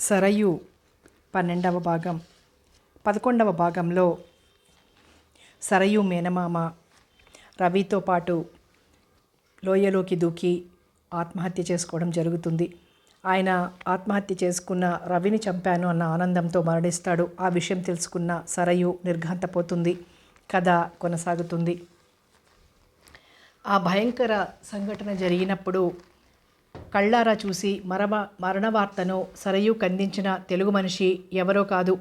సరయు పన్నెండవ భాగం. పదకొండవ భాగంలో సరయు మేనమామ రవితో పాటు లోయలోకి దూకి ఆత్మహత్య చేసుకోవడం జరుగుతుంది. ఆయన ఆత్మహత్య చేసుకున్న రవిని చంపాను అన్న ఆనందంతో మరణిస్తాడు. ఆ విషయం తెలుసుకున్న సరయు నిర్ఘాంతపోతుంది. కథ కొనసాగుతుంది. ఆ భయంకర సంఘటన జరిగినప్పుడు కళ్ళారా చూసి మరమ మరణవార్తను సరయు కందించిన తెలుగు మనిషి ఎవరో కాదు.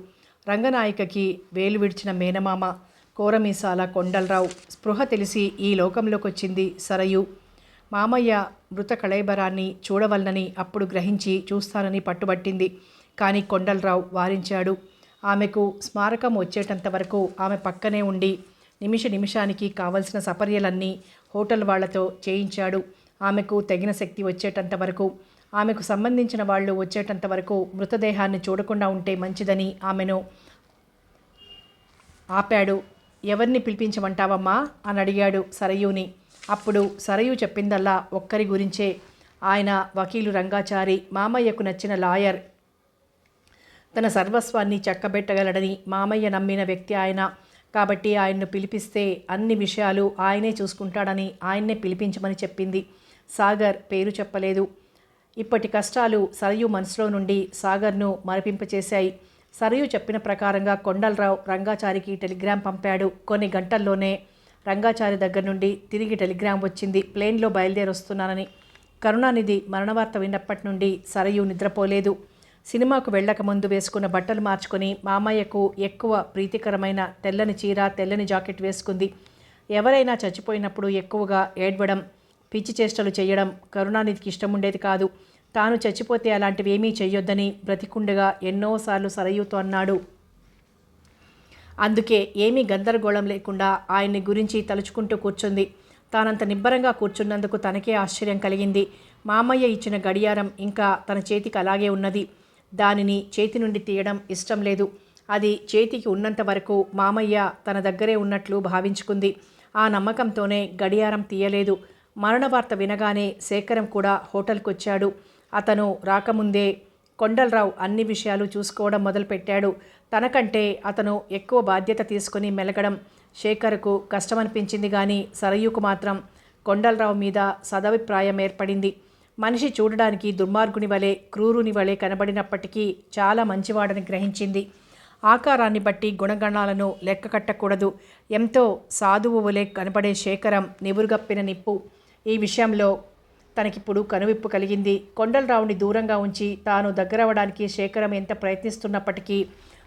రంగనాయికకి వేలు విడిచిన మేనమామ కోరమీసాల కొండలరావు. స్పృహ తెలిసి ఈ లోకంలోకి వచ్చింది సరయు. మామయ్య మృత కళైబరాన్ని చూడవలనని అప్పుడు గ్రహించి చూస్తానని పట్టుబట్టింది. కానీ కొండలరావు వారించాడు. ఆమెకు స్మారకం వచ్చేటంత వరకు ఆమె పక్కనే ఉండి నిమిష నిమిషానికి కావలసిన సపర్యలన్నీ హోటల్ వాళ్ళతో చేయించాడు. ఆమెకు తగిన శక్తి వచ్చేటంత వరకు ఆమెకు సంబంధించిన వాళ్ళు వచ్చేటంత వరకు మృతదేహాన్ని చూడకుండా ఉంటే మంచిదని ఆమెను ఆపాడు. ఎవరిని పిలిపించమంటావమ్మా? అని అడిగాడు సరయుని. అప్పుడు సరయు చెప్పిందల్లా ఒక్కరి గురించే. ఆయన వకీలు రంగాచారి మామయ్యకు నచ్చిన లాయర్. తన సర్వస్వాన్ని చక్కబెట్టగలడని మామయ్య నమ్మిన వ్యక్తి ఆయన. కాబట్టి ఆయన్ను పిలిపిస్తే అన్ని విషయాలు ఆయనే చూసుకుంటాడని ఆయన్నే పిలిపించమని చెప్పింది. సాగర్ పేరు చెప్పలేదు. ఇప్పటి కష్టాలు సరయు మనసులో నుండి సాగర్ను మరపింపచేశాయి. సరయు చెప్పిన ప్రకారంగా కొండలరావు రంగాచారికి టెలిగ్రామ్ పంపాడు. కొన్ని గంటల్లోనే రంగాచారి దగ్గర నుండి తిరిగి టెలిగ్రామ్ వచ్చింది. ప్లేన్లో బయలుదేరి వస్తున్నానని కరుణానిధి మరణవార్త విన్నప్పటి నుండి సరయు నిద్రపోలేదు. సినిమాకు వెళ్ళక ముందు వేసుకున్న బట్టలు మార్చుకొని మామయ్యకు ఎక్కువ ప్రీతికరమైన తెల్లని చీర తెల్లని జాకెట్ వేసుకుంది. ఎవరైనా చచ్చిపోయినప్పుడు ఎక్కువగా ఏడ్వడం పిచ్చి చేష్టలు చేయడం కరుణానిధికి ఇష్టం ఉండేది కాదు. తాను చచ్చిపోతే అలాంటివి ఏమీ చెయ్యొద్దని బ్రతికుండగా ఎన్నోసార్లు సరయుతో అన్నాడు. అందుకే ఏమీ గందరగోళం లేకుండా ఆయన్ని గురించి తలుచుకుంటూ కూర్చుంది. తానంత నిబ్బరంగా కూర్చున్నందుకు తనకే ఆశ్చర్యం కలిగింది. మామయ్య ఇచ్చిన గడియారం ఇంకా తన చేతికి అలాగే ఉన్నది. దానిని చేతి నుండి తీయడం ఇష్టం లేదు. అది చేతికి ఉన్నంత వరకు మామయ్య తన దగ్గరే ఉన్నట్లు భావించుకుంది. ఆ నమ్మకంతోనే గడియారం తీయలేదు. మరణ వార్త వినగానే శేఖరం కూడా హోటల్కి వచ్చాడు అతను రాకముందే కొండలరావు అన్ని విషయాలు చూసుకోవడం మొదలుపెట్టాడు. తనకంటే అతను ఎక్కువ బాధ్యత తీసుకుని మెలగడం శేఖర్కు కష్టమనిపించింది కానీ సరయుకు మాత్రం కొండలరావు మీద సదభిప్రాయం ఏర్పడింది. మనిషి చూడడానికి దుర్మార్గుని వలె క్రూరుని వలె కనబడినప్పటికీ చాలా మంచివాడని గ్రహించింది. ఆకారాన్ని బట్టి గుణగణాలను లెక్క కట్టకూడదు ఎంతో సాధువు వలె కనబడే శేఖరం నివురుగప్పిన నిప్పు. ఈ విషయంలో తనకిప్పుడు కనువిప్పు కలిగింది. కొండలరావుని దూరంగా ఉంచి తాను దగ్గరవడానికి శేఖరం ఎంత ప్రయత్నిస్తున్నప్పటికీ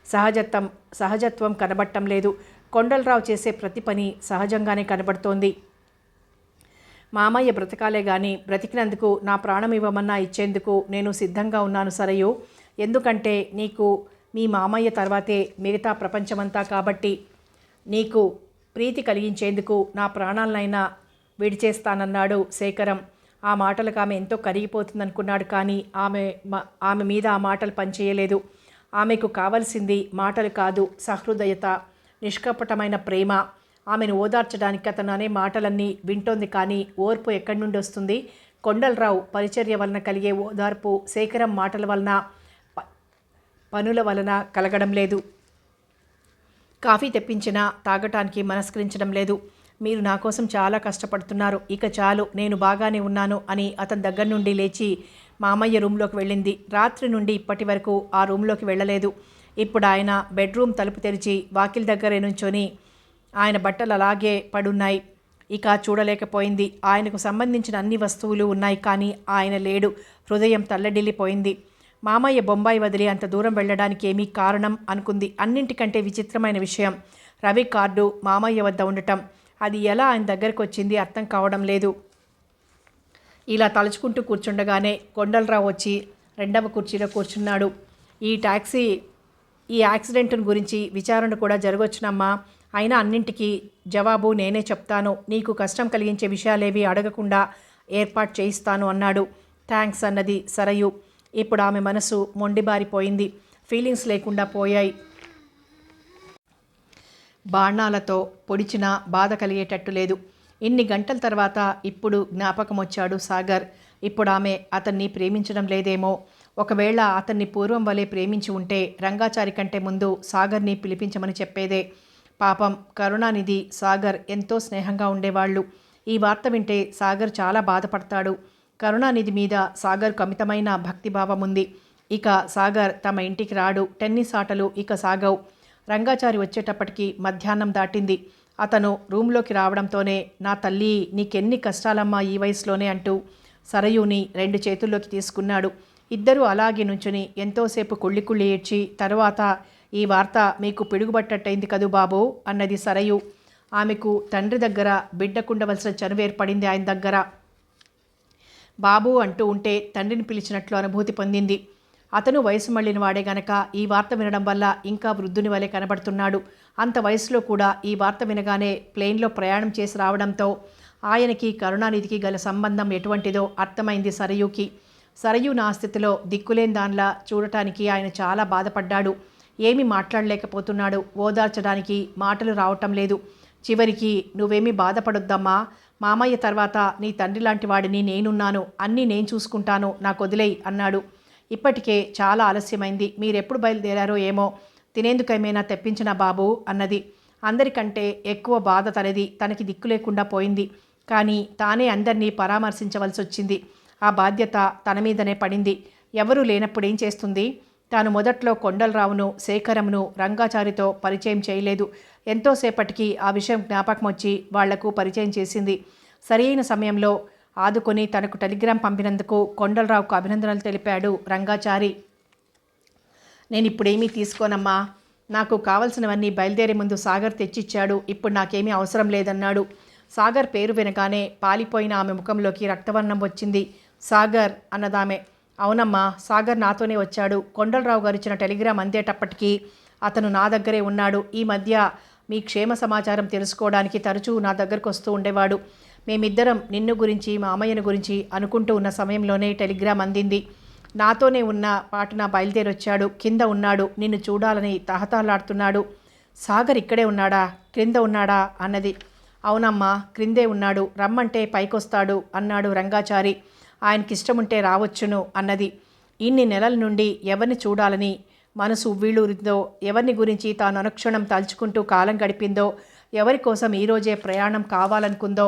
సహజత్వం సహజత్వం కనబడటం లేదు. కొండలరావు చేసే ప్రతి పని సహజంగానే కనబడుతోంది. మామయ్య బ్రతకాలే గాని బ్రతికినందుకు నా ప్రాణం ఇవ్వమన్నా ఇచ్చేందుకు నేను సిద్ధంగా ఉన్నాను సరయు. ఎందుకంటే నీకు మీ మామయ్య తర్వాతే మిగతా ప్రపంచమంతా కాబట్టి నీకు ప్రీతి కలిగించేందుకు నా ప్రాణాలనైనా విడిచేస్తానన్నాడు శేఖరం. ఆ మాటలకు ఆమె ఎంతో కరిగిపోతుందనుకున్నాడు కానీ ఆమె ఆమె మీద ఆ మాటలు పనిచేయలేదు. ఆమెకు కావలసింది మాటలు కాదు సహృదయత నిష్కపటమైన ప్రేమ. ఆమెను ఓదార్చడానికి అతను అనే మాటలన్నీ వింటోంది కానీ ఓర్పు ఎక్కడి నుండి వస్తుంది? కొండలరావు పరిచర్య వలన కలిగే ఓదార్పు శేఖరం మాటల వలన ప- పనుల వలన కలగడం లేదు. కాఫీ తెప్పించినా తాగటానికి మనస్కరించడం లేదు. మీరు నా కోసం చాలా కష్టపడుతున్నారు. ఇక చాలు నేను బాగానే ఉన్నాను అని అతని దగ్గర నుండి లేచి మామయ్య రూమ్లోకి వెళ్ళింది. రాత్రి నుండి ఇప్పటి వరకు ఆ రూమ్లోకి వెళ్ళలేదు. ఇప్పుడు ఆయన బెడ్రూమ్ తలుపు తెరిచి వాకిల్ దగ్గరే నుంచొని ఆయన బట్టలు అలాగే పడున్నాయి. ఇక చూడలేకపోయింది. ఆయనకు సంబంధించిన అన్ని వస్తువులు ఉన్నాయి కానీ ఆయన లేడు. హృదయం తల్లడిల్లిపోయింది. మామయ్య బొంబాయి వదిలి అంత దూరం వెళ్ళడానికి ఏమీ కారణం అనుకుంది. అన్నింటికంటే విచిత్రమైన విషయం రవి కార్డు మామయ్య వద్ద ఉండటం. అది ఎలా ఆయన దగ్గరకు వచ్చింది అర్థం కావడం లేదు. ఇలా తలుచుకుంటూ కూర్చుండగానే కొండలరావు వచ్చి రెండవ కుర్చీలో కూర్చున్నాడు. ఈ ట్యాక్సీ ఈ యాక్సిడెంట్ గురించి విచారణ కూడా జరగవచ్చునమ్మా అయినా అన్నింటికీ జవాబు నేనే చెప్తాను. నీకు కష్టం కలిగించే విషయాలేవి అడగకుండా ఏర్పాటు చేయిస్తాను అన్నాడు. థ్యాంక్స్ అన్నది సరయు. ఇప్పుడు ఆమె మనసు మొండిబారిపోయింది. ఫీలింగ్స్ లేకుండా పోయాయి. బాణాలతో పొడిచినా బాధ కలిగేటట్టు లేదు. ఇన్ని గంటల తర్వాత ఇప్పుడు జ్ఞాపకం వచ్చాడు సాగర్. ఇప్పుడు ఆమె అతన్ని ప్రేమించడం లేదేమో. ఒకవేళ అతన్ని పూర్వం వలె ప్రేమించి ఉంటే రంగాచారి కంటే ముందు సాగర్ని పిలిపించమని చెప్పేదే. పాపం కరుణానిధి సాగర్ ఎంతో స్నేహంగా ఉండేవాళ్ళు. ఈ వార్త వింటే సాగర్ చాలా బాధపడతాడు. కరుణానిధి మీద సాగర్కు అమితమైన భక్తిభావం ఉంది ఇక సాగర్ తమ ఇంటికి రాడు. టెన్నిస్ ఆటలు ఇక సాగవు. రంగాచారి వచ్చేటప్పటికి మధ్యాహ్నం దాటింది. అతను రూమ్లోకి రావడంతోనే నా తల్లి నీకెన్ని కష్టాలమ్మా ఈ వయసులోనే అంటూ సరయుని రెండు చేతుల్లోకి తీసుకున్నాడు. ఇద్దరూ అలాగే నుంచుని ఎంతోసేపు కుళ్ళి కుళ్ళి ఏడ్చి తర్వాత ఈ వార్త మీకు పిడుగుబట్టట్టయింది కదూ బాబు అన్నది సరయు. ఆమెకు తండ్రి దగ్గర బిడ్డకుండవలసిన చనువు ఏర్పడింది ఆయన దగ్గర. బాబు అంటూ ఉంటే తండ్రిని పిలిచినట్లు అనుభూతి పొందింది. అతను వయసు మళ్ళిన వాడే గనక ఈ వార్త వినడం వల్ల ఇంకా వృద్ధుని వలె కనబడుతున్నాడు. అంత వయసులో కూడా ఈ వార్త వినగానే ప్లేన్లో ప్రయాణం చేసి రావడంతో ఆయనకి కరుణానిధికి గల సంబంధం ఎటువంటిదో అర్థమైంది సరయుకి. సరయు నా స్థితిలో దిక్కులేని దానిలా చూడటానికి ఆయన చాలా బాధపడ్డాడు. ఏమీ మాట్లాడలేకపోతున్నాడు. ఓదార్చడానికి మాటలు రావటం లేదు. చివరికి నువ్వేమీ బాధపడొద్దమ్మా. మామయ్య తర్వాత నీ తండ్రి లాంటి వాడిని నేనున్నాను. అన్నీ నేను చూసుకుంటాను. నాకు వదిలేయి అన్నాడు. ఇప్పటికే చాలా ఆలస్యమైంది. మీరెప్పుడు బయలుదేరారో ఏమో తినేందుకేమైనా తెప్పించిన బాబు అన్నది. అందరికంటే ఎక్కువ బాధ తనది. తనకి దిక్కు లేకుండా పోయింది. కానీ తానే అందరినీ పరామర్శించవలసి వచ్చింది ఆ బాధ్యత తన మీదనే పడింది. ఎవరూ లేనప్పుడు ఏం చేస్తుంది? తాను మొదట్లో కొండలరావును శేఖరమును రంగాచారితో పరిచయం చేయలేదు. ఎంతోసేపటికి ఆ విషయం జ్ఞాపకం వచ్చి వాళ్ళకు పరిచయం చేసింది. సరియైన సమయంలో ఆదుకొని తనకు టెలిగ్రామ్ పంపినందుకు కొండలరావుకు అభినందనలు తెలిపాడు రంగాచారి. నేను ఇప్పుడేమీ తీసుకోనమ్మా. నాకు కావలసినవన్నీ బయలుదేరే ముందు సాగర్ తెచ్చిచ్చాడు. ఇప్పుడు నాకేమీ అవసరం లేదన్నాడు. సాగర్ పేరు వినగానే పాలిపోయిన ఆమె ముఖంలోకి రక్తవర్ణం వచ్చింది. సాగర్ అన్నదామె. అవునమ్మా సాగర్ నాతోనే వచ్చాడు. కొండలరావు గారు ఇచ్చిన టెలిగ్రామ్ అందేటప్పటికీ అతను నా దగ్గరే ఉన్నాడు. ఈ మధ్య మీ క్షేమ సమాచారం తెలుసుకోవడానికి తరచూ నా దగ్గరకు వస్తూ ఉండేవాడు. మేమిద్దరం నిన్ను గురించి మా అమ్మయ్యను గురించి అనుకుంటూ ఉన్న సమయంలోనే టెలిగ్రామ్ అందింది. నాతోనే ఉన్న పాటున బయలుదేరొచ్చాడు. కింద ఉన్నాడు. నిన్ను చూడాలని తహతహలాడుతున్నాడు. సాగర్ ఇక్కడే ఉన్నాడా? క్రింద ఉన్నాడా? అన్నది. అవునమ్మా క్రిందే ఉన్నాడు. రమ్మంటే పైకొస్తాడు అన్నాడు రంగాచారి. ఆయనకిష్టముంటే రావచ్చును అన్నది. ఇన్ని నెలల నుండి ఎవరిని చూడాలని మనసు వీళ్ళూరిందో ఎవరిని గురించి తాను అనుక్షణం తలుచుకుంటూ కాలం గడిపిందో ఎవరి కోసం ఈరోజే ప్రయాణం కావాలనుకుందో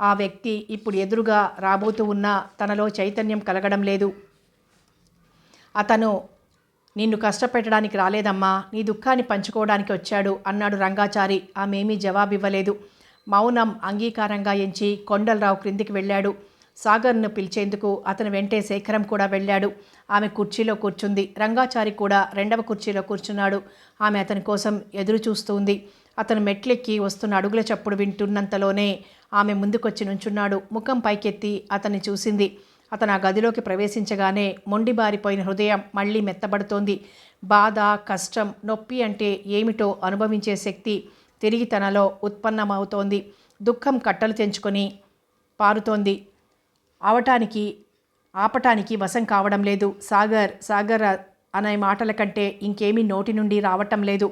ఆ వ్యక్తి ఇప్పుడు ఎదురుగా రాబోతూ ఉన్న తనలో చైతన్యం కలగడం లేదు. అతను నిన్ను కష్టపెట్టడానికి రాలేదమ్మా నీ దుఃఖాన్ని పంచుకోవడానికి వచ్చాడు అన్నాడు రంగాచారి. ఆమెమీ జవాబివ్వలేదు. మౌనం అంగీకారంగా ఎంచి కొండలరావు క్రిందికి వెళ్ళాడు. సాగర్ను పిలిచేందుకు అతను వెంటే శేఖరం కూడా వెళ్ళాడు. ఆమె కుర్చీలో కూర్చుంది. రంగాచారి కూడా రెండవ కుర్చీలో కూర్చున్నాడు. ఆమె అతని కోసం ఎదురు చూస్తుంది అతను మెట్లెక్కి వస్తున్న అడుగుల చప్పుడు వింటున్నంతలోనే ఆమె ముందుకొచ్చి నుంచున్నాడు. ముఖం పైకెత్తి అతన్ని చూసింది. అతను ఆ గదిలోకి ప్రవేశించగానే మొండిబారిపోయిన హృదయం మళ్ళీ మెత్తబడుతోంది. బాధ కష్టం నొప్పి అంటే ఏమిటో అనుభవించే శక్తి తిరిగి తనలో ఉత్పన్నమవుతోంది. దుఃఖం కట్టలు తెంచుకొని పారుతోంది. అవటానికి ఆపటానికి వశం కావడం లేదు. సాగర్ సాగర్ అనే మాటల కంటే ఇంకేమీ నోటి నుండి రావటం లేదు.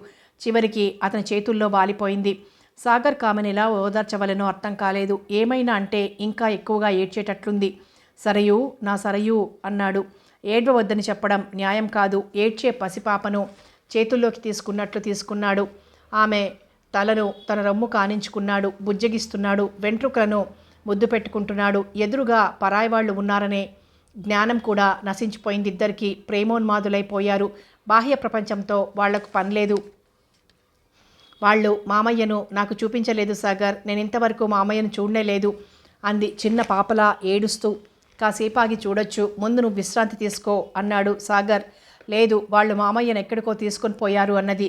చివరికి అతని చేతుల్లో వాలిపోయింది. సాగర్ కామెనిలా ఓదార్చవలనో అర్థం కాలేదు. ఏమైనా అంటే ఇంకా ఎక్కువగా ఏడ్చేటట్లుంది. సరయు నా సరయు అన్నాడు. ఏడ్వవద్దని చెప్పడం న్యాయం కాదు. ఏడ్చే పసిపాపను చేతుల్లోకి తీసుకున్నట్లు తీసుకున్నాడు. ఆమె తలను తన రొమ్ము కానించుకున్నాడు. బుజ్జగిస్తున్నాడు. వెంట్రుకలను ముద్దు పెట్టుకుంటున్నాడు. ఎదురుగా పరాయి వాళ్ళు ఉన్నారనే జ్ఞానం కూడా నశించిపోయింది. ఇద్దరికీ ప్రేమోన్మాదులైపోయారు. బాహ్య ప్రపంచంతో వాళ్ళకు పనిలేదు. వాళ్ళు మామయ్యను నాకు చూపించలేదు సాగర్ నేను ఇంతవరకు మామయ్యను చూడనే లేదు అంది చిన్న పాపలా ఏడుస్తూ. కాసేపాగి చూడొచ్చు ముందు నువ్వు విశ్రాంతి తీసుకో అన్నాడు సాగర్. లేదు వాళ్ళు మామయ్యను ఎక్కడికో తీసుకొని పోయారు అన్నది.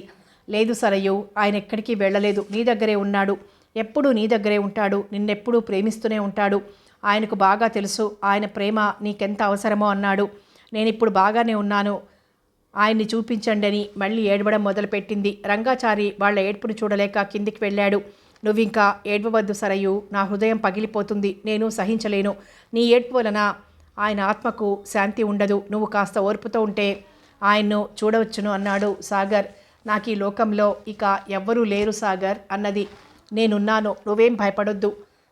లేదు సరయ్యు ఆయన ఎక్కడికి వెళ్ళలేదు నీ దగ్గరే ఉన్నాడు. ఎప్పుడూ నీ దగ్గరే ఉంటాడు నిన్నెప్పుడూ ప్రేమిస్తూనే ఉంటాడు. ఆయనకు బాగా తెలుసు ఆయన ప్రేమ నీకెంత అవసరమో అన్నాడు. నేను ఇప్పుడు బాగానే ఉన్నాను ఆయన్ని చూపించండి అని మళ్ళీ ఏడవడం మొదలుపెట్టింది. రంగాచారి వాళ్ళ ఏడ్పును చూడలేక కిందికి వెళ్ళాడు. నువ్వింకా ఏడవవద్దు సరయు నా హృదయం పగిలిపోతుంది నేను సహించలేను. నీ ఏడ్పు వలన ఆయన ఆత్మకు శాంతి ఉండదు. నువ్వు కాస్త ఓర్పుతో ఉంటే ఆయన్ను చూడవచ్చును అన్నాడు సాగర్. నాకు ఈ లోకంలో ఇక ఎవ్వరూ లేరు సాగర్ అన్నది. నేనున్నాను నువ్వేం భయపడొద్దు.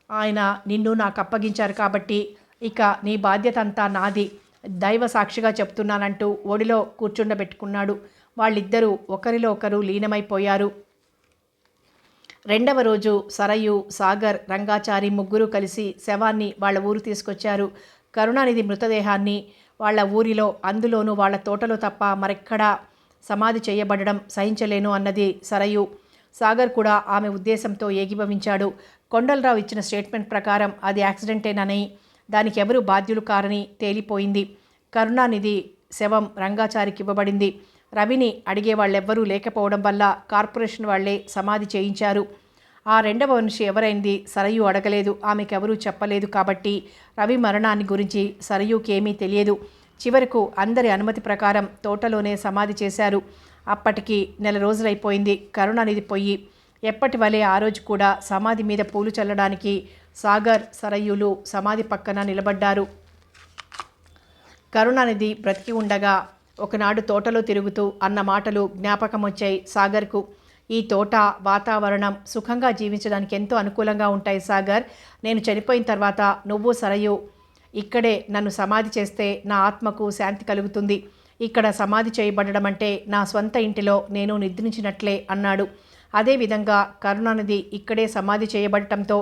ఆయన నిన్ను నాకు అప్పగించారు కాబట్టి ఇక నీ బాధ్యత అంతా నాది. దైవ సాక్షిగా చెప్తున్నానంటూ ఓడిలో కూర్చుండబెట్టుకున్నాడు. వాళ్ళిద్దరూ ఒకరిలో ఒకరు లీనమైపోయారు. రెండవ రోజు సరయు సాగర్ రంగాచారి ముగ్గురు కలిసి శవాన్ని వాళ్ళ ఊరు తీసుకొచ్చారు. కరుణానిధి మృతదేహాన్ని వాళ్ళ ఊరిలో అందులోనూ వాళ్ళ తోటలో తప్ప మరెక్కడా సమాధి చేయబడడం సహించలేను అన్నది సరయు. సాగర్ కూడా ఆమె ఉద్దేశంతో ఏకీభవించాడు. కొండలరావు ఇచ్చిన స్టేట్మెంట్ ప్రకారం అది యాక్సిడెంటేనని దానికి ఎవరు బాధ్యులు కారని తేలిపోయింది. కరుణానిధి శవం రంగాచారికి ఇవ్వబడింది. రవిని అడిగే వాళ్ళెవ్వరూ లేకపోవడం వల్ల కార్పొరేషన్ వాళ్ళే సమాధి చేయించారు. ఆ రెండవ మనిషి ఎవరైంది సరయు అడగలేదు. ఆమెకెవరూ చెప్పలేదు కాబట్టి రవి మరణాన్ని గురించి సరయుకేమీ తెలియదు. చివరకు అందరి అనుమతి ప్రకారం తోటలోనే సమాధి చేశారు. అప్పటికి నెల రోజులైపోయింది. కరుణానిధి పొయ్యి ఎప్పటి వలె ఆ రోజు కూడా సమాధి మీద పూలు చల్లడానికి సాగర్ సరయులు సమాధి పక్కన నిలబడ్డారు. కరుణానిధి బ్రతికి ఉండగా ఒకనాడు తోటలో తిరుగుతూ అన్న మాటలు జ్ఞాపకం వచ్చాయి సాగర్కు. ఈ తోట వాతావరణం సుఖంగా జీవించడానికి ఎంతో అనుకూలంగా ఉంటాయి సాగర్. నేను చనిపోయిన తర్వాత నువ్వు సరయు ఇక్కడే నన్ను సమాధి చేస్తే నా ఆత్మకు శాంతి కలుగుతుంది. ఇక్కడ సమాధి చేయబడడం అంటే నా స్వంత ఇంటిలో నేను నిద్రించినట్లే అన్నాడు. అదేవిధంగా కరుణానిధి ఇక్కడే సమాధి చేయబడటంతో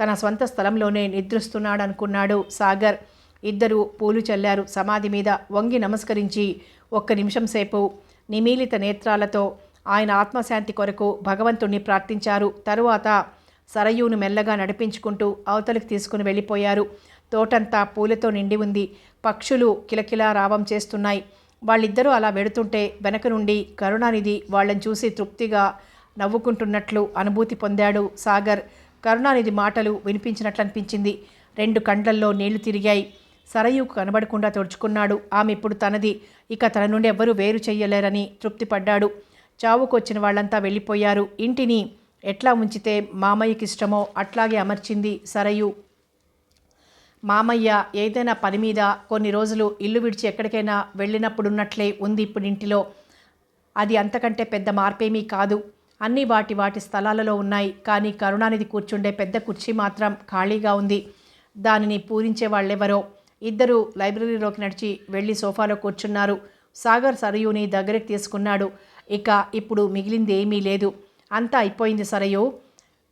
తన స్వంత స్థలంలోనే నిద్రిస్తున్నాడనుకున్నాడు సాగర్. ఇద్దరు పూలు చల్లారు. సమాధి మీద వంగి నమస్కరించి ఒక్క నిమిషం సేపు నిమీలిత నేత్రాలతో ఆయన ఆత్మశాంతి కొరకు భగవంతుణ్ణి ప్రార్థించారు. తరువాత సరయూను మెల్లగా నడిపించుకుంటూ అవతలికి తీసుకుని వెళ్ళిపోయారు. తోటంతా పూలతో నిండి ఉంది. పక్షులు కిలకిలా రావం చేస్తున్నాయి. వాళ్ళిద్దరూ అలా వెడుతుంటే వెనక నుండి కరుణానిధి వాళ్ళని చూసి తృప్తిగా నవ్వుకుంటున్నట్లు అనుభూతి పొందాడు సాగర్. కరుణానిధి మాటలు వినిపించినట్లు అనిపించింది రెండు కండ్లల్లో నీళ్ళు తిరిగాయి. సరయుకు కనబడకుండా తుడుచుకున్నాడు. ఆమె ఇప్పుడు తనది. ఇక తన నుండి ఎవ్వరూ వేరు చెయ్యలేరని తృప్తిపడ్డాడు. చావుకొచ్చిన వాళ్ళంతా వెళ్ళిపోయారు. ఇంటిని ఎట్లా ఉంచితే మామయ్యకి ఇష్టమో అట్లాగే అమర్చింది సరయు. మామయ్య ఏదైనా పని మీద కొన్ని రోజులు ఇల్లు విడిచి ఎక్కడికైనా వెళ్ళినప్పుడున్నట్లే ఉంది ఇప్పుడు ఇంటిలో. అది అంతకంటే పెద్ద మార్పేమీ కాదు. అన్ని వాటి వాటి స్థలాలలో ఉన్నాయి. కానీ కరుణానిధి కూర్చుండే పెద్ద కుర్చీ మాత్రం ఖాళీగా ఉంది. దానిని పూరించే వాళ్ళెవరో? ఇద్దరు లైబ్రరీలోకి నడిచి వెళ్ళి సోఫాలో కూర్చున్నారు. సాగర్ సరయుని దగ్గరికి తీసుకున్నాడు. ఇక ఇప్పుడు మిగిలింది ఏమీ లేదు. అంతా అయిపోయింది సరయు.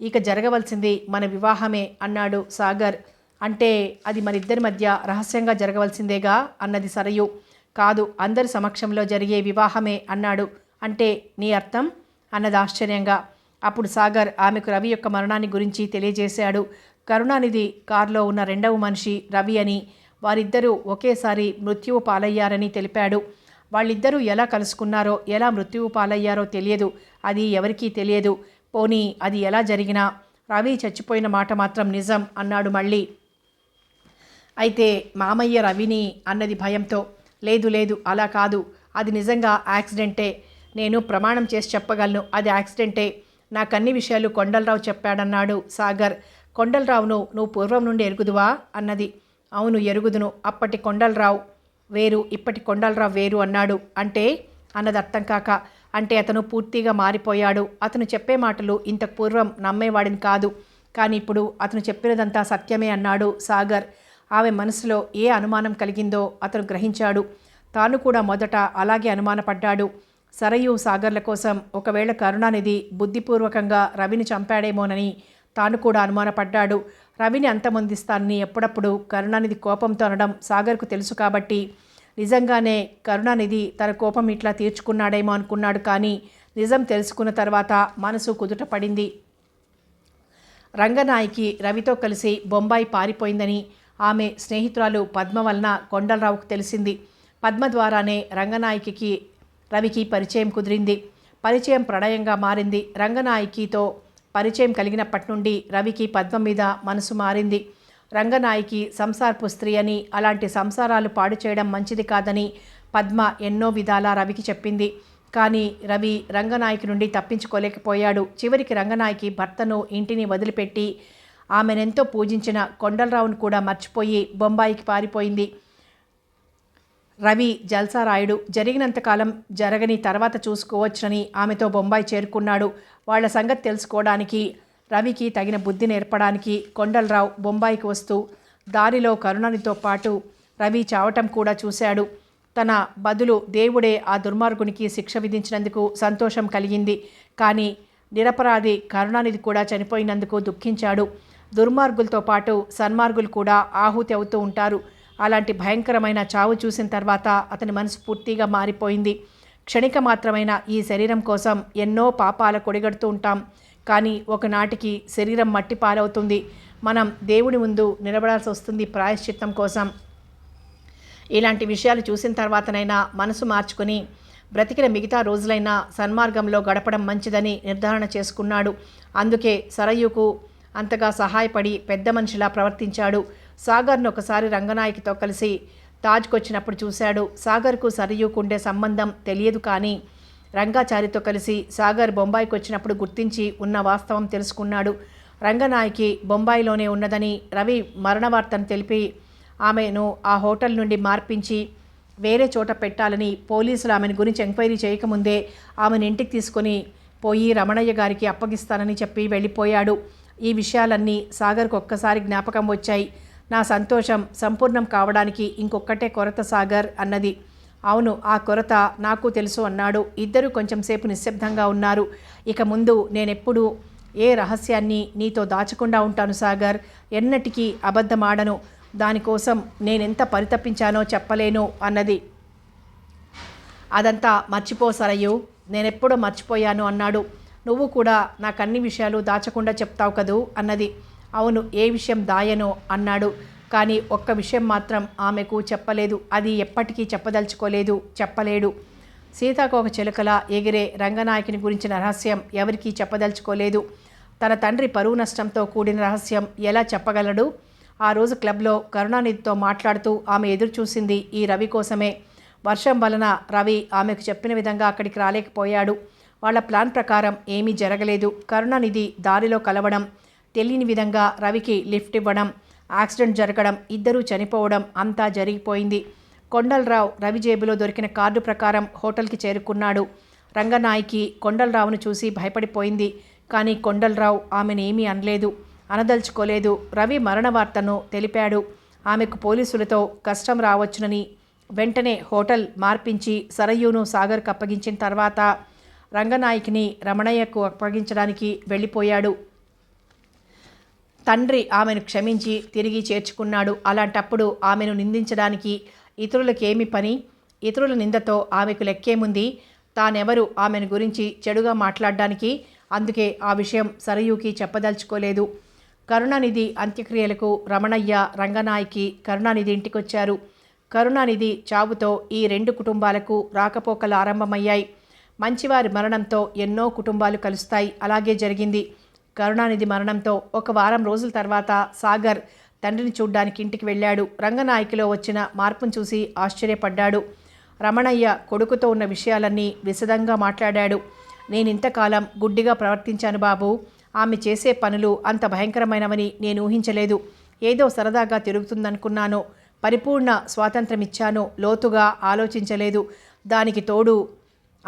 ఇక జరగవలసింది మన వివాహమే అన్నాడు సాగర్. అంటే అది మరిద్దరి మధ్య రహస్యంగా జరగవలసిందేగా అన్నది సరయు. కాదు అందరి సమక్షంలో జరిగే వివాహమే అన్నాడు. అంటే నీ అర్థం? అన్నది ఆశ్చర్యంగా అప్పుడు సాగర్ ఆమెకు రవి యొక్క మరణాన్ని గురించి తెలియజేశాడు. కరుణానిధి కారులో ఉన్న రెండవ మనిషి రవి అని వారిద్దరూ ఒకేసారి మృత్యువు పాలయ్యారని తెలిపాడు. వాళ్ళిద్దరూ ఎలా కలుసుకున్నారో ఎలా మృత్యువు పాలయ్యారో తెలియదు. అది ఎవరికీ తెలియదు. పోనీ అది ఎలా జరిగినా రవి చచ్చిపోయిన మాట మాత్రం నిజం అన్నాడు మళ్ళీ. అయితే మామయ్య రవిని అన్నది భయంతో లేదు లేదు అలా కాదు. అది నిజంగా యాక్సిడెంటే నేను ప్రమాణం చేసి చెప్పగలను. అది యాక్సిడెంటే. నాకు అన్ని విషయాలు కొండలరావు చెప్పాడన్నాడు. సాగర్ కొండలరావును నువ్వు పూర్వం నుండి ఎరుగుదువా? అన్నది. అవును ఎరుగుదును. అప్పటి కొండలరావు వేరు ఇప్పటి కొండలరావు వేరు అన్నాడు. అంటే? అన్నది అర్థం కాక అంటే అతను పూర్తిగా మారిపోయాడు. అతను చెప్పే మాటలు ఇంతకు పూర్వం నమ్మేవాడిని కాదు. కానీ ఇప్పుడు అతను చెప్పినదంతా సత్యమే అన్నాడు సాగర్. ఆమె మనసులో ఏ అనుమానం కలిగిందో అతను గ్రహించాడు. తాను కూడా మొదట అలాగే అనుమానపడ్డాడు. సరయు సాగర్ల కోసం ఒకవేళ కరుణానిధి బుద్ధిపూర్వకంగా రవిని చంపాడేమోనని తాను కూడా అనుమానపడ్డాడు. రవిని అంతమొందిస్తానని ఎప్పుడప్పుడు కరుణానిధి కోపంతో అనడం సాగర్కు తెలుసు కాబట్టి నిజంగానే కరుణానిధి తన కోపం ఇట్లా తీర్చుకున్నాడేమో అనుకున్నాడు కానీ నిజం తెలుసుకున్న తర్వాత మనసు కుదుట పడింది. రంగనాయకి రవితో కలిసి బొంబాయి పారిపోయిందని ఆమె స్నేహితురాలు పద్మ వలన కొండలరావుకు తెలిసింది. పద్మ ద్వారానే రంగనాయకికి రవికి పరిచయం కుదిరింది. పరిచయం ప్రణయంగా మారింది. రంగనాయకితో పరిచయం కలిగినప్పటి నుండి రవికి పద్మ మీద మనసు మారింది. రంగనాయకి సంసారపు స్త్రీ అని అలాంటి సంసారాలు పాడు చేయడం మంచిది కాదని పద్మ ఎన్నో విధాలా రవికి చెప్పింది. కానీ రవి రంగనాయకి నుండి తప్పించుకోలేకపోయాడు. చివరికి రంగనాయకి భర్తను ఇంటిని వదిలిపెట్టి ఆమెనెంతో పూజించిన కొండలరావును కూడా మర్చిపోయి బొంబాయికి పారిపోయింది. రవి జల్సారాయుడు జరిగినంతకాలం జరగని తర్వాత చూసుకోవచ్చునని ఆమెతో బొంబాయి చేరుకున్నాడు. వాళ్ళ సంగతి తెలుసుకోవడానికి రవికి తగిన బుద్ధి నేర్పడానికి కొండలరావు బొంబాయికి వస్తూ దారిలో కరుణనితో పాటు రవి చావటం కూడా చూశాడు. తన బదులు దేవుడే ఆ దుర్మార్గునికి శిక్ష విధించినందుకు సంతోషం కలిగింది. కానీ నిరపరాధి కరుణానిధి కూడా చనిపోయినందుకు దుఃఖించాడు. దుర్మార్గులతో పాటు సన్మార్గులు కూడా ఆహుతి అవుతూ ఉంటారు. అలాంటి భయంకరమైన చావు చూసిన తర్వాత అతని మనసు పూర్తిగా మారిపోయింది. క్షణిక మాత్రమైన ఈ శరీరం కోసం ఎన్నో పాపాల కొడిగడుతూ ఉంటాం. కానీ ఒకనాటికి శరీరం మట్టి పాలవుతుంది. మనం దేవుడి ముందు నిలబడాల్సి వస్తుంది ప్రాయశ్చిత్తం కోసం. ఇలాంటి విషయాలు చూసిన తర్వాతనైనా మనసు మార్చుకుని బ్రతికిన మిగతా రోజులైనా సన్మార్గంలో గడపడం మంచిదని నిర్ధారణ చేసుకున్నాడు. అందుకే సరయుకు అంతగా సహాయపడి పెద్ద మనిషిలా ప్రవర్తించాడు. సాగర్ను ఒకసారి రంగనాయకితో కలిసి తాజ్కొచ్చినప్పుడు చూశాడు. సాగర్కు సరియుకుండే సంబంధం తెలియదు కానీ రంగాచారితో కలిసి సాగర్ బొంబాయికి వచ్చినప్పుడు గుర్తించి ఉన్న వాస్తవం తెలుసుకున్నాడు. రంగనాయకి బొంబాయిలోనే ఉన్నదని రవి మరణవార్తను తెలిపి ఆమెను ఆ హోటల్ నుండి మార్పించి వేరే చోట పెట్టాలని పోలీసులు ఆమెను గురించి ఎంక్వైరీ చేయకముందే ఆమెను ఇంటికి తీసుకొని పోయి రమణయ్య గారికి అప్పగిస్తానని చెప్పి వెళ్ళిపోయాడు. ఈ విషయాలన్నీ సాగర్కు ఒక్కసారి జ్ఞాపకం వచ్చాయి. నా సంతోషం సంపూర్ణం కావడానికి ఇంకొక్కటే కొరత సాగర్ అన్నది. అవును ఆ కొరత నాకు తెలుసు అన్నాడు. ఇద్దరు కొంచెం సేపు నిశ్శబ్దంగా ఉన్నారు. ఇక ముందు నేనెప్పుడు ఏ రహస్యాన్ని నీతో దాచకుండా ఉంటాను సాగర్. ఎన్నటికీ అబద్ధమాడను. దానికోసం నేనెంత పరితపించానో చెప్పలేను అన్నది. అదంతా మర్చిపో నేనెప్పుడో మర్చిపోయాను అన్నాడు. నువ్వు కూడా నాకు అన్ని విషయాలు దాచకుండా చెప్తావు కదూ అన్నది. అవును ఏ విషయం దాయనో అన్నాడు. కానీ ఒక్క విషయం మాత్రం ఆమెకు చెప్పలేదు. అది ఎప్పటికీ చెప్పదలుచుకోలేదు చెప్పలేడు. సీతాకోక చిలుకల ఎగిరే రంగనాయకుని గురించిన రహస్యం ఎవరికీ చెప్పదలుచుకోలేదు. తన తండ్రి పరువు నష్టంతో కూడిన రహస్యం ఎలా చెప్పగలడు? ఆ రోజు క్లబ్లో కరుణానిధితో మాట్లాడుతూ ఆమె ఎదురు చూసింది ఈ రవి కోసమే. వర్షం వలన రవి ఆమెకు చెప్పిన విధంగా అక్కడికి రాలేకపోయాడు. వాళ్ళ ప్లాన్ ప్రకారం ఏమీ జరగలేదు. కరుణానిధి దారిలో కలవడం తెలియని విధంగా రవికి లిఫ్ట్ ఇవ్వడం యాక్సిడెంట్ జరగడం ఇద్దరూ చనిపోవడం అంతా జరిగిపోయింది. కొండలరావు రవి జేబులో దొరికిన కార్డు ప్రకారం హోటల్కి చేరుకున్నాడు. రంగనాయకి కొండలరావును చూసి భయపడిపోయింది. కానీ కొండలరావు ఆమెను ఏమీ అనలేదు అనదలుచుకోలేదు. రవి మరణ వార్తను తెలిపాడు. ఆమెకు పోలీసులతో కష్టం రావచ్చునని వెంటనే హోటల్ మార్పించి సరయ్యూను సాగర్కు అప్పగించిన తర్వాత రంగనాయకిని రమణయ్యకు అప్పగించడానికి వెళ్ళిపోయాడు. తండ్రి ఆమెను క్షమించి తిరిగి చేర్చుకున్నాడు. అలాంటప్పుడు ఆమెను నిందించడానికి ఇతరులకేమి పని? ఇతరుల నిందతో ఆమెకు లెక్కేముంది? తానెవరు? ఆమెను గురించి చెడుగా మాట్లాడడానికి అందుకే ఆ విషయం సరయూకి చెప్పదలుచుకోలేదు. కరుణానిధి అంత్యక్రియలకు రమణయ్య రంగనాయకి కరుణానిధి ఇంటికొచ్చారు. కరుణానిధి చావుతో ఈ రెండు కుటుంబాలకు రాకపోకలు ఆరంభమయ్యాయి. మంచివారి మరణంతో ఎన్నో కుటుంబాలు కలుస్తాయి. అలాగే జరిగింది. కరుణానిధి మరణంతో ఒక వారం రోజుల తర్వాత సాగర్ తండ్రిని చూడ్డానికి ఇంటికి వెళ్ళాడు. రంగనాయకిలో వచ్చిన మార్పును చూసి ఆశ్చర్యపడ్డాడు. రమణయ్య కొడుకుతో ఉన్న విషయాలన్నీ విశదంగా మాట్లాడాడు. నేను ఇంతకాలం గుడ్డిగా ప్రవర్తించాను బాబు. ఆమె చేసే పనులు అంత భయంకరమైనవని నేను ఊహించలేదు. ఏదో సరదాగా తిరుగుతుందనుకున్నాను. పరిపూర్ణ స్వాతంత్రం ఇచ్చాను లోతుగా ఆలోచించలేదు. దానికి తోడు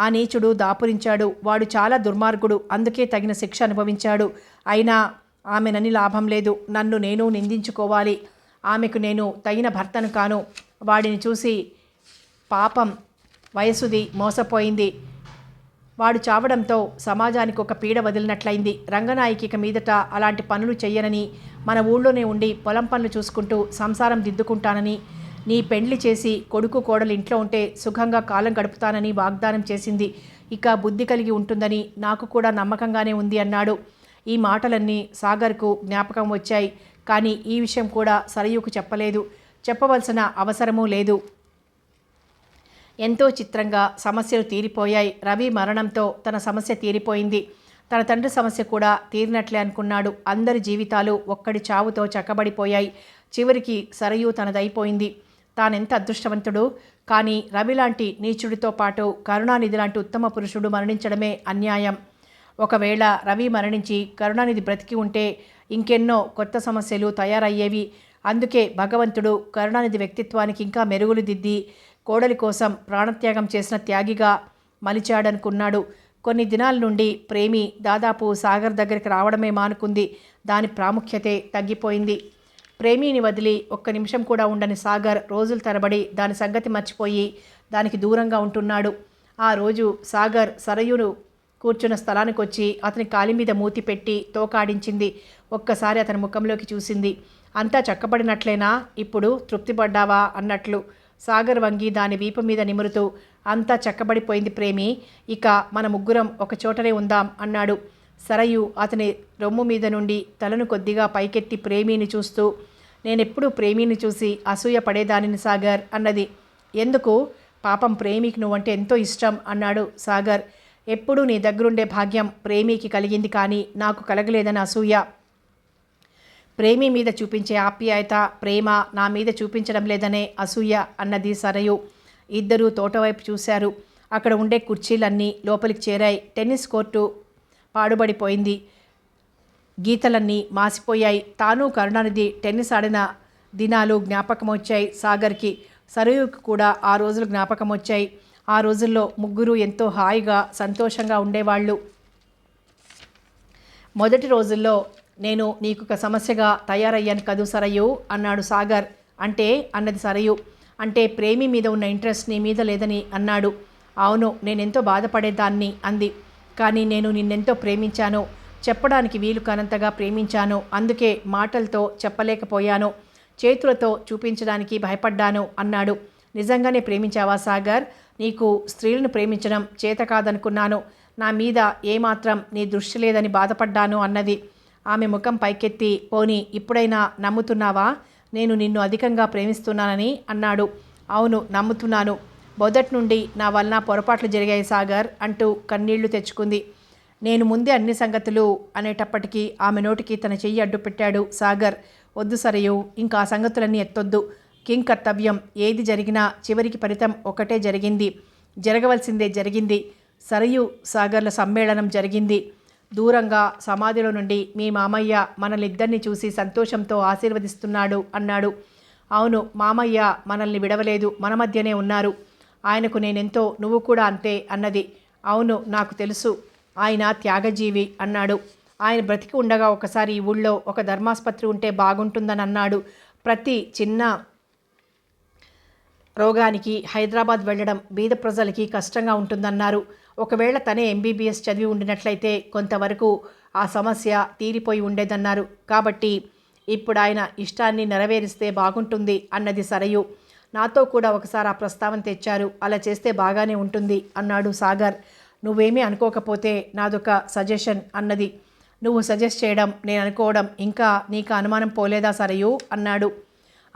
ఆ నీచుడు దాపురించాడు. వాడు చాలా దుర్మార్గుడు. అందుకే తగిన శిక్ష అనుభవించాడు. అయినా ఆమెనని లాభం లేదు. నన్ను నేను నిందించుకోవాలి. ఆమెకు నేను తగిన భర్తను కాను. వాడిని చూసి పాపం వయసుది మోసపోయింది. వాడు చావడంతో సమాజానికి ఒక పీడ వదిలినట్లయింది. రంగనాయకి ఇక మీదట అలాంటి పనులు చెయ్యనని మన ఊళ్ళోనే ఉండి పొలం పనులు చూసుకుంటూ సంసారం దిద్దుకుంటానని నీ పెండ్లి చేసి కొడుకు కోడలు ఇంట్లో ఉంటే సుఖంగా కాలం గడుపుతానని వాగ్దానం చేసింది. ఇక బుద్ధి కలిగి ఉంటుందని నాకు కూడా నమ్మకంగానే ఉంది అన్నాడు. ఈ మాటలన్నీ సాగర్కు జ్ఞాపకం వచ్చాయి. కానీ ఈ విషయం కూడా సరయుకు చెప్పలేదు. చెప్పవలసిన అవసరమూ లేదు. ఎంతో చిత్రంగా సమస్యలు తీరిపోయాయి. రవి మరణంతో తన సమస్య తీరిపోయింది. తన తండ్రి సమస్య కూడా తీరినట్లే అనుకున్నాడు. అందరి జీవితాలు ఒక్కడి చావుతో చక్కబడిపోయాయి. చివరికి సరయు తనదైపోయింది. తానెంత అదృష్టవంతుడు? కానీ రవి లాంటి నీచుడితో పాటు కరుణానిధి లాంటి ఉత్తమ పురుషుడు మరణించడమే అన్యాయం. ఒకవేళ రవి మరణించి కరుణానిధి బ్రతికి ఉంటే ఇంకెన్నో కొత్త సమస్యలు తయారయ్యేవి. అందుకే భగవంతుడు కరుణానిధి వ్యక్తిత్వానికి ఇంకా మెరుగులు దిద్ది కోడలి కోసం ప్రాణత్యాగం చేసిన త్యాగిగా మలిచాడనుకున్నాడు. కొన్ని దినాల నుండి ప్రేమి దాదాపు సాగర్ దగ్గరికి రావడమే మానుకుంది. దాని ప్రాముఖ్యతే తగ్గిపోయింది. ప్రేమిని వదిలి ఒక్క నిమిషం కూడా ఉండని సాగర్ రోజుల తరబడి దాని సంగతి మర్చిపోయి దానికి దూరంగా ఉంటున్నాడు. ఆ రోజు సాగర్ సరయును కూర్చున్న స్థలానికి వచ్చి అతని కాలి మీద మూతి పెట్టి తోకాడించింది. ఒక్కసారి అతని ముఖంలోకి చూసింది. అంతా చక్కబడినట్లేనా? ఇప్పుడు తృప్తిపడ్డావా? అన్నట్లు సాగర్ వంగి దాని వీపు మీద నిమురుతూ అంతా చక్కబడిపోయింది ప్రేమి ఇక మన ముగ్గురం ఒక చోటనే ఉందాం అన్నాడు. సరయు అతని రొమ్ము మీద నుండి తలను కొద్దిగా పైకెత్తి ప్రేమిని చూస్తూ నేనెప్పుడు ప్రేమిని చూసి అసూయ పడేదానిని సాగర్ అన్నది. ఎందుకు? పాపం ప్రేమికి నువ్వంటే ఎంతో ఇష్టం అన్నాడు సాగర్. ఎప్పుడూ నీ దగ్గరుండే భాగ్యం ప్రేమికి కలిగింది కానీ నాకు కలగలేదని అసూయ. ప్రేమి మీద చూపించే ఆప్యాయత ప్రేమ నా మీద చూపించడం లేదనే అసూయ అన్నది సరయు. ఇద్దరూ తోటవైపు చూశారు. అక్కడ ఉండే కుర్చీలన్నీ లోపలికి చేరాయి. టెన్నిస్ కోర్టు పాడుబడిపోయింది. గీతలన్నీ మాసిపోయాయి. తాను కరుణానిధి టెన్నిస్ ఆడిన దినాలు జ్ఞాపకం వచ్చాయి సాగర్కి సరయుకి కూడా ఆ రోజులు జ్ఞాపకం వచ్చాయి ఆ రోజుల్లో ముగ్గురు ఎంతో హాయిగా సంతోషంగా ఉండేవాళ్ళు. మొదటి రోజుల్లో నేను నీకు ఒక సమస్యగా తయారయ్యాను కదూ సరయు అన్నాడు సాగర్. అంటే? అన్నది సరయు. అంటే ప్రేమి మీద ఉన్న ఇంట్రెస్ట్ నీ మీద లేదని అన్నాడు. అవును నేనెంతో బాధపడేదాన్ని అంది. కానీ నేను నిన్నెంతో ప్రేమించాను. చెప్పడానికి వీలు కానంతగా ప్రేమించాను. అందుకే మాటలతో చెప్పలేకపోయాను. చేతులతో చూపించడానికి భయపడ్డాను అన్నాడు. నిజంగానే ప్రేమించావా సాగర్? నీకు స్త్రీలను ప్రేమించడం చేత కాదనుకున్నాను. నా మీద ఏమాత్రం నీ దృష్టి లేదని బాధపడ్డాను అన్నది. ఆమె ముఖం పైకెత్తి పోని ఇప్పుడైనా నమ్ముతున్నావా? నేను నిన్ను అధికంగా ప్రేమిస్తున్నానని అన్నాడు. అవును నమ్ముతున్నాను. మొదటి నుండి నా వలన పొరపాట్లు జరిగాయి సాగర్ అంటూ కన్నీళ్ళు తెచ్చుకుంది. నేను ముందే అన్ని సంగతులు అనేటప్పటికీ ఆమె నోటికి తన చెయ్యి అడ్డు పెట్టాడు. సాగర్ వద్దు సరయు ఇంకా ఆ సంగతులన్నీ ఎత్తొద్దు. కింగ్ కర్తవ్యం ఏది జరిగినా చివరికి ఫలితం ఒకటే జరిగింది. జరగవలసిందే జరిగింది. సరయు సాగర్ల సమ్మేళనం జరిగింది. దూరంగా సమాధిలో నుండి మీ మామయ్య మనల్నిద్దరిని చూసి సంతోషంతో ఆశీర్వదిస్తున్నాడు అన్నాడు. అవును మామయ్య మనల్ని విడవలేదు. మన మధ్యనే ఉన్నారు. ఆయనకు నేనెంతో నువ్వు కూడా అంతే అన్నది. అవును నాకు తెలుసు. ఆయన త్యాగజీవి అన్నాడు. ఆయన బ్రతికి ఉండగా ఒకసారి ఈ ఊళ్ళో ఒక ధర్మాసుపత్రి ఉంటే బాగుంటుందని అన్నాడు. ప్రతి చిన్న రోగానికి హైదరాబాద్ వెళ్ళడం బీద ప్రజలకి కష్టంగా ఉంటుందన్నారు. ఒకవేళ తనే ఎంబీబీఎస్ చదివి ఉండినట్లయితే కొంతవరకు ఆ సమస్య తీరిపోయి ఉండేదన్నారు. కాబట్టి ఇప్పుడు ఆయన ఇష్టాన్ని నెరవేరిస్తే బాగుంటుంది అన్నది సరయు. నాతో కూడా ఒకసారి ఆ ప్రస్తావన తెచ్చారు. అలా చేస్తే బాగానే ఉంటుంది అన్నాడు సాగర్. నువ్వేమీ అనుకోకపోతే నాదొక సజెషన్ అన్నది. నువ్వు సజెస్ట్ చేయడం నేను అనుకోవడం ఇంకా నీకు అనుమానం పోలేదా సరయు? అన్నాడు.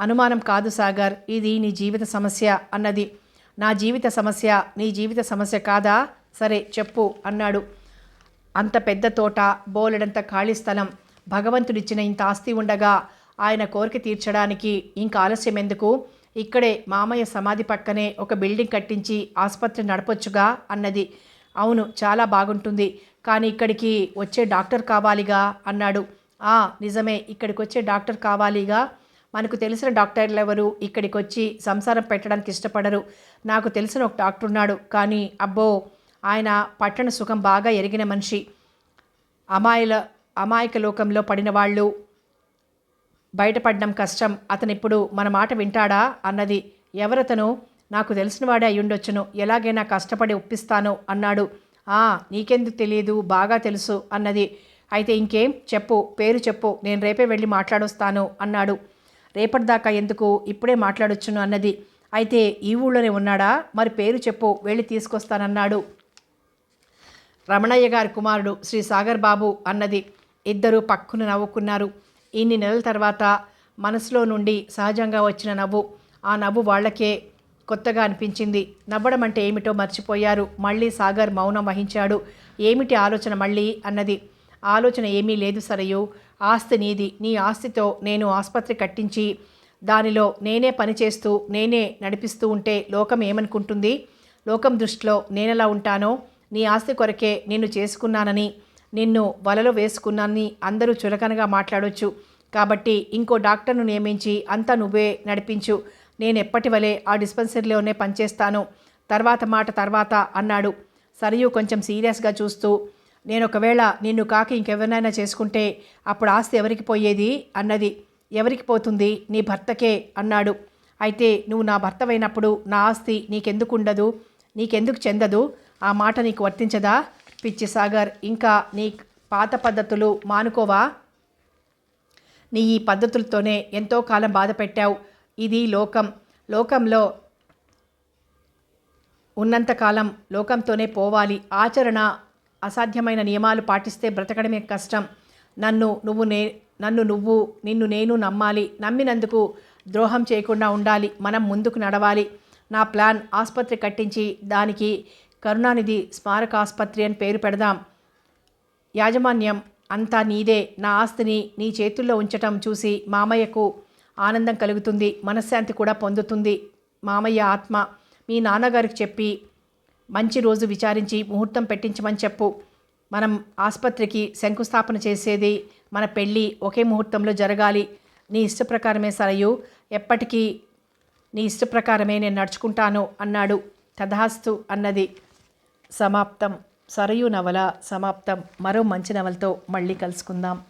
అనుమానం కాదు సాగర్ ఇది నీ జీవిత సమస్య అన్నది. నా జీవిత సమస్య నీ జీవిత సమస్య కాదా? సరే చెప్పు అన్నాడు. అంత పెద్ద తోట బోలెడంత ఖాళీ స్థలం. భగవంతుడిచ్చిన ఇంత ఆస్తి ఉండగా ఆయన కోరిక తీర్చడానికి ఇంకా ఆలస్యం ఎందుకు? ఇక్కడే మామయ్య సమాధి పక్కనే ఒక బిల్డింగ్ కట్టించి ఆసుపత్రి నడపొచ్చుగా అన్నది. అవును చాలా బాగుంటుంది. కానీ ఇక్కడికి వచ్చే డాక్టర్ కావాలిగా అన్నాడు. ఆ నిజమే ఇక్కడికి వచ్చే డాక్టర్ కావాలిగా. మనకు తెలిసిన డాక్టర్లు ఎవరు? ఇక్కడికి వచ్చి సంసారం పెట్టడానికి ఇష్టపడరు. నాకు తెలిసిన ఒక డాక్టర్ ఉన్నాడు. కానీ అబ్బో ఆయన పట్టణ సుఖం బాగా ఎరిగిన మనిషి. అమాయల అమాయక లోకంలో పడిన వాళ్ళు బయటపడడం కష్టం. అతను ఇప్పుడు మన మాట వింటాడా? అన్నది. ఎవరతను? నాకు తెలిసినవాడే అయ్యుండొచ్చును. ఎలాగైనా కష్టపడి ఒప్పిస్తాను అన్నాడు. ఆ నీకెందుకు తెలియదు బాగా తెలుసు అన్నది. అయితే ఇంకేం? చెప్పు పేరు చెప్పు నేను రేపే వెళ్ళి మాట్లాడొస్తాను అన్నాడు. రేపటిదాకా ఎందుకు? ఇప్పుడే మాట్లాడొచ్చును అన్నది. అయితే ఈ ఊళ్ళోనే ఉన్నాడా? మరి పేరు చెప్పు వెళ్ళి తీసుకొస్తానన్నాడు. రమణయ్య గారి కుమారుడు శ్రీ సాగర్ బాబు అన్నది. ఇద్దరు పక్కున నవ్వుకున్నారు. ఇన్ని నెలల తర్వాత మనసులో నుండి సహజంగా వచ్చిన నవ్వు. ఆ నవ్వు వాళ్ళకే కొత్తగా అనిపించింది. నవ్వడం అంటే ఏమిటో మర్చిపోయారు. మళ్ళీ సాగర్ మౌనం వహించాడు. ఏమిటి ఆలోచన మళ్ళీ? అన్నది. ఆలోచన ఏమీ లేదు సరయు. ఆస్తి నీది. నీ ఆస్తితో నేను ఆసుపత్రి కట్టించి దానిలో నేనే పనిచేస్తూ నేనే నడిపిస్తూ ఉంటే లోకం ఏమనుకుంటుంది? లోకం దృష్టిలో నేనెలా ఉంటానో? నీ ఆస్తి కొరకే నిన్ను చేసుకున్నానని నిన్ను వలలో వేసుకున్నానని అందరూ చులకనగా మాట్లాడొచ్చు. కాబట్టి ఇంకో డాక్టర్ను నియమించి అంతా నువ్వే నడిపించు. నేను ఎప్పటి వలె ఆ డిస్పెన్సరీలోనే పనిచేస్తాను? తర్వాత మాట తర్వాత అన్నాడు. సరియు కొంచెం సీరియస్గా చూస్తూ నేను ఒకవేళ నిన్ను కాక ఇంకెవరినైనా చేసుకుంటే అప్పుడు ఆస్తి ఎవరికి పోయేది? అన్నది. ఎవరికి పోతుంది? నీ భర్తకే అన్నాడు. అయితే నువ్వు నా భర్తవైనప్పుడు నా ఆస్తి నీకెందుకు నీకెందుకు చెందదు? ఆ మాట నీకు వర్తించదా? పిచ్చి సాగర్ ఇంకా నీ పాత పద్ధతులు మానుకోవా? నీ ఈ పద్ధతులతోనే ఎంతో కాలం బాధ పెట్టావు ఇది లోకం. లోకంలో ఉన్నంతకాలం లోకంతోనే పోవాలి. ఆచరణ అసాధ్యమైన నియమాలు పాటిస్తే బ్రతకడమే కష్టం. నన్ను నువ్వు నే నన్ను నువ్వు నిన్ను నేను నమ్మాలి. నమ్మినందుకు ద్రోహం చేయకుండా ఉండాలి. మనం ముందుకు నడవాలి. నా ప్లాన్ ఆసుపత్రి కట్టించి దానికి కరుణానిధి స్మారక ఆసుపత్రి అని పేరు పెడదాం. యాజమాన్యం అంతా నీదే. నా ఆస్తిని నీ చేతుల్లో ఉంచటం చూసి మామయ్యకు ఆనందం కలుగుతుంది మనశ్శాంతి కూడా పొందుతుంది. మామయ్య ఆత్మ మీ నాన్నగారికి చెప్పి మంచి రోజు విచారించి ముహూర్తం పెట్టించమని చెప్పు. మనం ఆసుపత్రికి శంకుస్థాపన చేసేది మన పెళ్ళి ఒకే ముహూర్తంలో జరగాలి. నీ ఇష్ట ప్రకారమే సరయు ఎప్పటికీ నీ ఇష్ట ప్రకారమే నేను నడుచుకుంటాను అన్నాడు. తథాస్తు అన్నది. సమాప్తం. సరయు నవల సమాప్తం. మరో మంచి నవలతో మళ్ళీ కలుసుకుందాం.